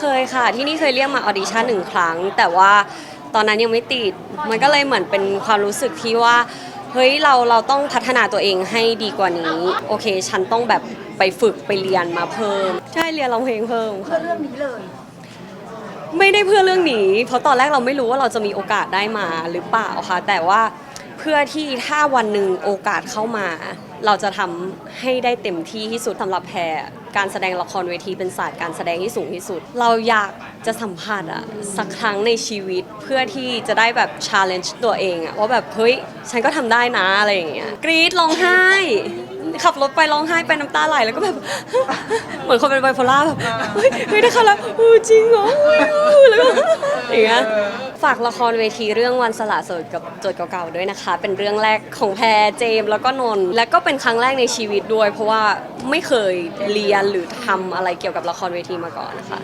เคยค่ะ ที่นี่เคยเรียกมาออดิชั่นหนึ่งครั้ง แต่ว่าตอนนั้นยังไม่ติด มันก็เลยเหมือนเป็นความรู้สึกที่ว่า เฮ้ยเราเราต้องพัฒนาตัวเองให้ดีกว่านี้ โอเค ฉันต้องแบบไปฝึกไปเรียนมาเพิ่ม ใช่เรียนร้องเพลงเพิ่มเพื่ค่ะอเรื่องนี้เลยไม่ได้เพื่อเรื่องนี้ เพราะตอนแรกเราไม่รู้ว่าเราจะมีโอกาสได้มาหรือเปล่าค่ะ แต่ว่าเพื่อที่ถ้าวันหนึ่งโอกาสเข้ามา เราจะทำให้ได้เต็มที่ที่สุดสำหรับแพรการแสดงละครเวทีเป็นศาสตร์การแสดงที่สูงที่สุด เราอยากจะสัมผัสอะสักครั้งในชีวิตเพื่อที่จะได้แบบ challenge ตัวเองอะว่าแบบเฮ้ยฉันก็ทำได้นะอะไรอย่างเงี้ยกรี๊ดร้องไห้ ขับรถไปร้องไห้ไปน้ำตาไหลแล้วก็แบบ เหมือนคนเป็นไบโพล่าแบบเฮ้ยเฮ้ยได้ค่ะแล้วจริงเหรอแล้วก็อย่างเงี้ย ฝากละครเวทีเรื่องวันสละโสดกับโจทย์เก่าๆด้วยนะคะ เป็นเรื่องแรกของแพรเจมส์แล้วก็นนท์และก็เป็นครั้งแรกในชีวิตด้วย เพราะว่าไม่เคยเรียนหรือทำอะไรเกี่ยวกับละครเวทีมาก่อนนะคะ